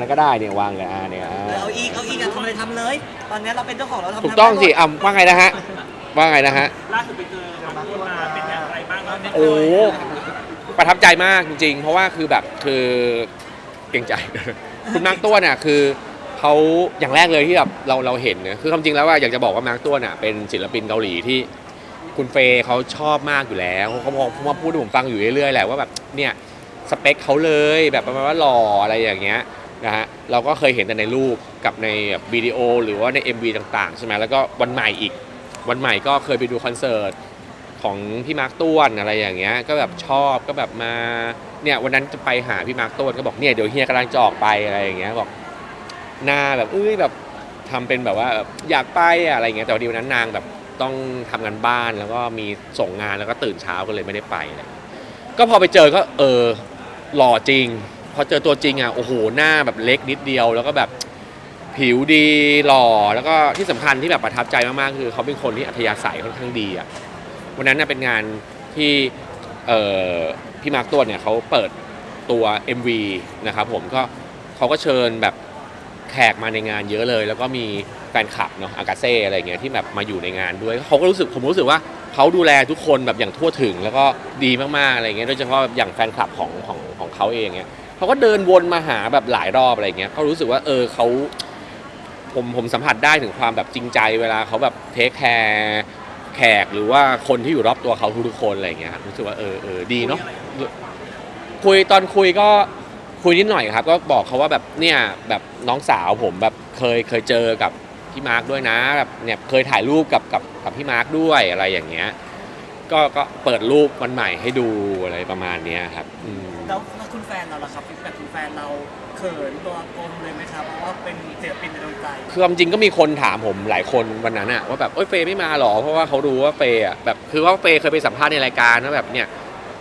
แล้วก็ได้เนี่ยวางเลยอ่าเนี่ยอ่าเอาอีกเอาอีกอะทำอะไรทำเลย ตอนนี้เราเป็นเจ้าของเราทำถูกต้องสิอะว่าไงนะฮะว่าไงนะฮะ ล่าสุดไปเจอมาพูดมาเป็นอย่างไรบ้างแล้วเนี่ยโอ้ประทับใจมากจริงๆ เพราะว่าคือแบบคือเกรงใจ คุณมาร์กตัวเนี่ยคือเขาอย่างแรกเลยที่แบบเราเราเห็นเนี่ยคือความจริงแล้วว่าอยากจะบอกว่ามาร์กตัวเนี่ยเป็นศิลปินเกาหลีที่คุณเฟย์เขาชอบมากอยู่แล้วเขาพอเขามาพูดให้ผมฟังอยู่เรื่อยๆแหละว่าแบบเนี่ยสเปคเขาเลยแบบประมาณว่าหล่ออะไรอย่างเงี้ย นะฮะเราก็เคยเห็นแต่ในรูปกับในแบบวิดีโอ หรือว่าใน MV ต่างๆใช่ไหมแล้วก็วันใหม่อีก วันใหม่ก็เคยไปดูคอนเสิร์ตของพี่มาร์คต้วนอะไรอย่างเงี้ยก็แบบชอบก็แบบมาเนี่ยวันนั้นจะไปหาพี่มาร์คต้วนก็บอกเนี่ยเดี๋ยวเฮียกำลังจะออกไปอะไรอย่างเงี้ยบอกหน้าแบบเอ้ยแบบทำเป็นแบบว่าแบบอยากไปอะไรอย่างเงี้ยแต่วันดีวันนั้นนางแบบต้องทำงานบ้านแล้วก็มีส่งงานแล้วก็ตื่นเช้าก็เลยไม่ได้ไปอะไรอย่างเงี้ยก็พอไปเจอก็เออหล่อจริง พอเจอตัวจริงอะโอ้โหหน้าแบบเล็กนิดเดียว แล้วก็แบบผิวดีหล่อแล้วก็ที่สำคัญที่แบบประทับใจมากๆคือเขาเป็นคนที่อัธยาศัยค่อนข้างดีอะวันนั้นน่ะเป็นงานที่เอ่อพี่มาร์คตัวเนี่ยเขาเปิดตัว MV นะครับผมก็เขาก็เชิญแบบแขกมาในงานเยอะเลย แล้วก็มีแฟนคลับเนาะอากาเซ่อะไรเงี้ยที่แบบมาอยู่ในงานด้วยเขาก็รู้สึกผมรู้สึกว่าเขาดูแลทุกคนแบบอย่างทั่วถึงแล้วก็ดีมากๆอะไรเงี้ยโดยเฉพาะแบบอย่างแฟนคลับของของของเขาเองเงี้ย เขาก็เดินวนมาหาแบบหลายรอบอะไรเงี้ยเขารู้สึกว่าเออเขาผมผมสัมผัสได้ถึงความแบบจริงใจเวลาเขาแบบเทคแคร์แขกหรือว่าคนที่อยู่รอบตัวเขาทุกๆคนอะไรเงี้ยรู้สึกว่าเออเออดีเนาะคุยตอนคุยก็คุยนิดหน่อยครับ ก็บอกเขาว่าแบบเนี่ยแบบน้องสาวผมแบบเคยเคยเจอกับพี่มาร์คด้วยนะแบบเนี่ยเคยถ่ายรูปกับกับกับพี่มาร์คด้วยอะไรอย่างเงี้ย ก็ก็เปิดรูปวันใหม่ให้ดูอะไรประมาณเนี้ยครับอืม แล้วแล้วคุณแฟนเราล่ะครับฟีดแบ็กคุณแฟนเราเขินตัวกลมเลยไหมครับ เพราะว่าเป็นศิลปินในดวงใจ คือความจริงก็มีคนถามผมหลายคนวันนั้นอะว่าแบบเอ้ยเฟย์ไม่มาหรอเพราะว่าเขารู้ว่าเฟย์อะแบบคือว่าเฟย์เคยไปสัมภาษณ์ในรายการว่าแบบเนี่ย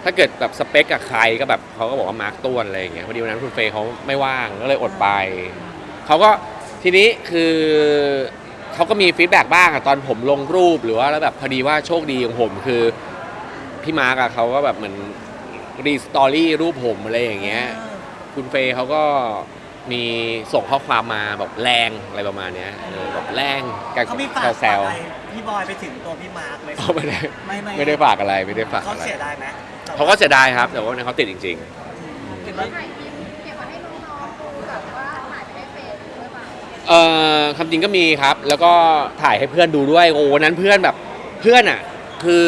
ถ้าเกิดแบบสเปคกับใครก็แบบเขาก็บอกว่ามาร์คต้วนอะไรอย่างเงี้ยพอดีวันนั้นคุณเฟย์เขาไม่ว่างก็เลยอดไปเขาก็ทีนี้คือ เขาก็มีฟีดแบ็กบ้างอะตอนผมลงรูปหรือว่าแล้วแบบพอดีว่าโชคดีของผมคือ พี่มาร์กอะเขาก็แบบเหมือนรีสตอรี่รูปผมอะไรอย่างเงี้ย คุณเฟย์เขาก็มีส่งข้อความมาแบบแรงอะไรประมาณเนี้ยเออแบบแรงกันเขามีฝากแซวอะไรพี่บอยไปถึงตัวพี่มาร์คไหมๆเขาไม่ได้ไม่ไม่ไม่ได้ฝากอะไรไม่ได้ฝากเขาอะไรเสียดายไหมเขาก็เสียดายครับ แต่ว่าวันนั้นเขาติดจริง เห็นว่า เปล่าๆเอ่อคำจริงก็มีครับ แล้วก็ถ่ายให้เพื่อนดูด้วย โอ้วันนั้นเพื่อนแบบเพื่อนอะ คือ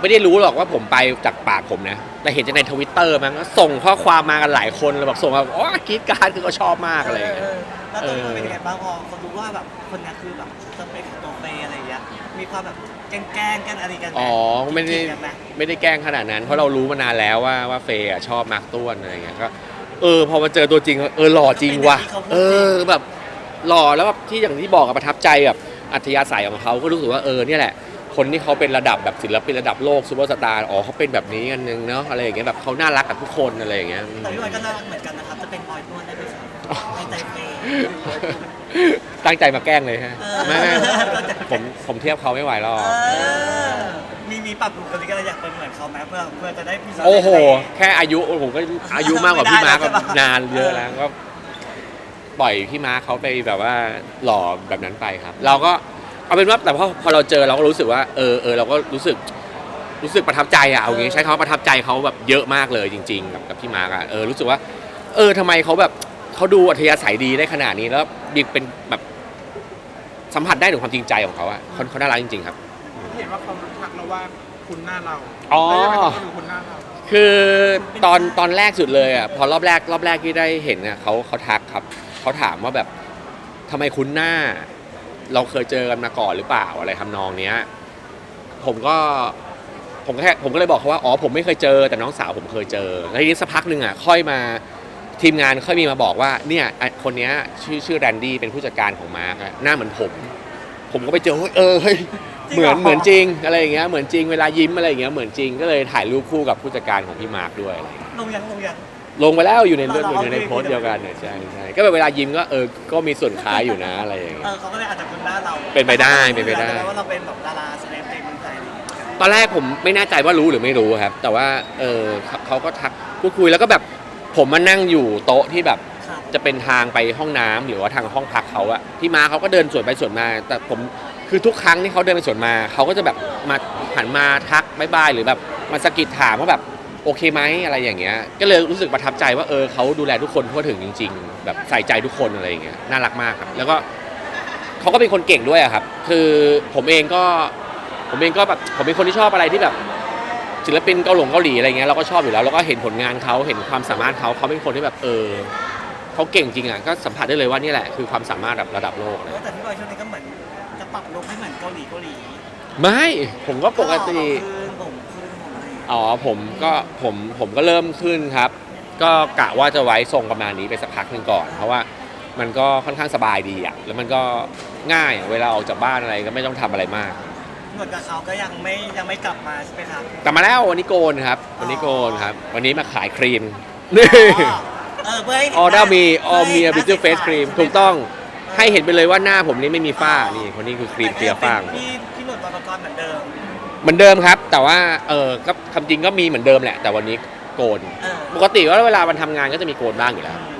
ไม่ได้รู้หรอกว่าผมไปจากปากผมนะ แต่เห็นจากในทวิตเตอร์มั้งก็ส่งข้อความมากันหลายคนเลยแบบส่งมาบอกอ๋อกรีดกรารคือเขาชอบมากอะไรอย่างเงี้ย แล้วตัวเขาเป็นยังไงบ้างพอเขารู้ว่าแบบคนนี้คือแบบสเปคของตัวเฟย์อะไรอย่างเงี้ย มีความแบบแกล้งๆกันอะไรกันหอ๋อไม่ได้จริงๆกันไหมไม่ได้แกล้งขนาดนั้น เพราะเรารู้มานานแล้วว่าว่าเฟย์อะชอบมาร์คต้วนอะไรอย่างเงี้ยก็เออพอมาเจอตัวจริงเออหล่อจริงว่ะเออแบบ หล่อแล้วแบบที่อย่างที่บอกอะประทับใจแบบอัธยาศัยของเขาก็รู้สึกว่าเออเนี่ยแหละ คนที่เขาเป็นระดับแบบศิลปินระดับโลกซูเปอร์สตาร์อ๋อเขาเป็นแบบนี้กันนึงเนาะอะไรอย่างเงี้ยแบบเขาน่ารักกับทุกคนอะไรอย่างเงี้ยอืมแต่พี่บอยก็น่ารักเหมือนกันนะครับจะเป็นบอยนวดได้ไหมครับในใจเฟย์ตั้งใจมาแกล้งเลยฮะเออไม่ไม่ผมผมเทียบเขาไม่ไหวหรอกเออมีมีปรับปรุงกันนี้ก็เลยอยากเป็นเหมือนเขาไหมเพื่อเพื่อจะได้พิสูจน์โอ้โห แค่อายุผมก็อายุมากกว่าพี่มาร์คไม่ได้แล้วใช่ปะนานเยอะแล้วก็ ปล่อยพี่มาร์คเขาไปแบบว่าหล่อแบบนั้นไปครับ เราก็เอาเป็นว่าแต่พอพอเราเจอเราก็รู้สึกว่าเออเออเราก็รู้สึกรู้สึกประทับใจอะเอางี้ใช้คำว่าประทับใจเขาแบบเยอะมากเลยจริง ๆ กับกับพี่มาร์คอะเออรู้สึกว่า เออทำไมเขาแบบเขาดูอัธยาศัยดีได้ขนาดนี้แล้วมีเป็นแบบสัมผัสได้ถึงความจริงใจของเขาอะเขาเขาน่ารักจริง ๆ ครับ เห็นว่าเขาทักเราว่าคุณหน้าเราอ๋อ แล้วยังไงเขาก็ดูคุณหน้าเราคือตอนตอนแรกสุดเลยอะพอรอบแรกรอบแรกที่ได้เห็นอะเขาเขาทักครับ เขาถามว่าแบบทำไมคุ้นหน้า เราเคยเจอกันมาก่อนหรือเปล่าอะไรทำนองเนี้ย ผมก็ผมก็แค่ผมก็เลยบอกเขาว่าอ๋อผมไม่เคยเจอแต่น้องสาวผมเคยเจอแล้วทีนี้สักพักหนึ่งอะค่อยมาทีมงานค่อยมีมาบอกว่าเนี่ยไอ้คนเนี้ยชื่อชื่อแรนดี้เป็นผู้จัดการของมาร์กอะหน้าเหมือนผม ผมก็ไปเจอเฮ้ยเออเฮ้ยจริงเหมือนเหรอเหมือนจริงอะไรอย่างเงี้ยเหมือนจริงเวลายิ้มอะไรอย่างเงี้ยเหมือนจริงก็เลยถ่ายรูปคู่กับผู้จัดการของพี่มาร์คด้วยอะไรอย่างเงี้ยลงยังลงยัง ลงไปแล้วอยู่ในเรื่องเราอยู่ในเอาโพสต์เดียวกันเนี่ยใช่ใช่ก็เป็นเวลายิ้มก็เออก็มีส่วนคล้ายอยู่นะอะไรอย่างเอเงี้ยอเขาก็เลยอาจจะคุ้นหน้าเราเป็นไปได้เป็นไปได้ แต่ว่าเราเป็นแบบดาราแสดงเพลงเมืองไทยอะไรอย่างเงี้ยตอนแรกผมไม่แน่ใจว่ารู้หรือไม่รู้ครับ แต่ว่าเออเขาเขาก็ทักพูดคุยแล้วก็แบบผมมานั่งอยู่โต๊ะที่แบบครับจะเป็นทางไปห้องน้ำหรือว่าทางห้องพักเขาอะพี่ม้าเขาก็เดินสวนไปสวนมา แต่ผมคือทุกครั้งที่เขาเดินไปสวนมาเขาก็จะแบบมาหันมาทักบายบายหรือแบบมาสะกิดถามว่าแบบ โอเคไหมอะไรอย่างเงี้ย ก็เลยรู้สึกประทับใจว่าเออเขาดูแลทุกคนทั่วถึงจริง ๆ แบบใส่ใจทุกคนอะไรอย่างเงี้ยน่ารักมากครับ แล้วก็เขาก็เป็นคนเก่งด้วยอะครับ คือผมเองก็ผมเองก็แบบผมเป็นคนที่ชอบอะไรที่แบบศิลปินเกาหลงเกาหลีอะไรเงี้ยเราก็ชอบอยู่แล้วแล้วก็เห็นผลงานเขาเห็นความสามารถเขาเขาเป็นคนที่แบบเออเขาเก่งจริงอะก็สัมผัสได้เลยว่านี่แหละคือความสามารถแบบระดับโลกเลยแต่พี่บอยช่วงนี้ก็เหมือนจะปรับลุคให้เหมือนเกาหลีเกาหลีไม่ผมก็ปกติ คืนผมคืนผม อะไรอย่างเงี้ยอ๋อผมก็ผมผมก็เริ่มขึ้นครับ ก็กะว่าจะไว้ทรงประมาณนี้ไปสักพักหนึ่งก่อน เพราะว่ามันก็ค่อนข้างสบายดีอะแล้วมันก็ง่ายอะเวลาออกจากบ้านอะไรก็ไม่ต้องทำอะไรมาก หนวดกับเขาก็ยังไม่ยังไม่กลับมาใช่ไหมครับกลับมาแล้ววันนี้โกนครับ วันนี้โกนครับ วันนี้มาขายครีมนี่อ๋อเออเพื่อให้เห็นออเดอร์มีออพื่ให้มีห็นบิหทเทอร์เฟสครีมถูกต้องให้เห็นไปเลยว่าหน้าผมนี่ไม่มีฝ้านี่คนนี้คือครีมเคลียร์ฝ้าแต่ก็ยังเป็นพี่พี่หนวดบอยปกรณ์เหมือนเดิม เหมือนเดิมครับ แต่ว่าเออก็คำจริงก็มีเหมือนเดิมแหละ แต่วันนี้โกน เออ ปกติว่าเวลามันทำงานก็จะมีโกนบ้างอยู่แล้ว อืม